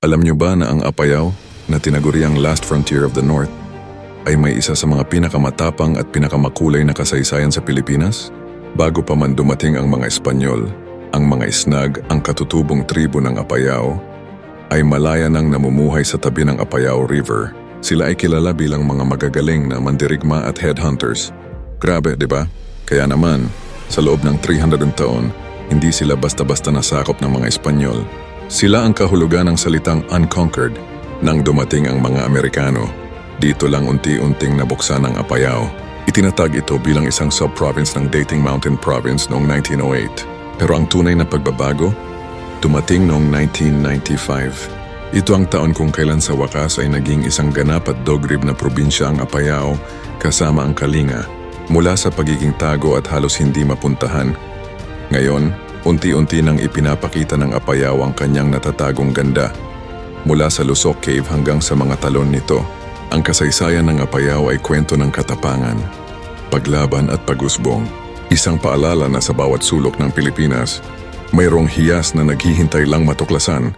Alam nyo ba na ang Apayao, na tinaguriang last frontier of the North, ay may isa sa mga pinakamatapang at pinakamakulay na kasaysayan sa Pilipinas? Bago pa man dumating ang mga Espanyol, ang mga isnag, ang katutubong tribo ng Apayao, ay malaya nang namumuhay sa tabi ng Apayao River. Sila ay kilala bilang mga magagaling na mandirigma at headhunters. Grabe, di ba? Kaya naman, sa loob ng 300 taon, hindi sila basta-basta nasakop ng mga Espanyol. Sila ang kahulugan ng salitang unconquered nang dumating ang mga Amerikano. Dito lang unti-unting nabuksan ang Apayao. Itinatag ito bilang isang sub-province ng Dating Mountain Province noong 1908. Pero ang tunay na pagbabago, dumating noong 1995. Ito ang taon kung kailan sa wakas ay naging isang ganap at dogrib na probinsya ang Apayao kasama ang Kalinga mula sa pagiging tago at halos hindi mapuntahan. Ngayon, unti-unti nang ipinapakita ng Apayao ang kanyang natatagong ganda. Mula sa Lusok Cave hanggang sa mga talon nito, ang kasaysayan ng Apayao ay kwento ng katapangan, paglaban at pagusbong. Isang paalala na sa bawat sulok ng Pilipinas, mayroong hiyas na naghihintay lang matuklasan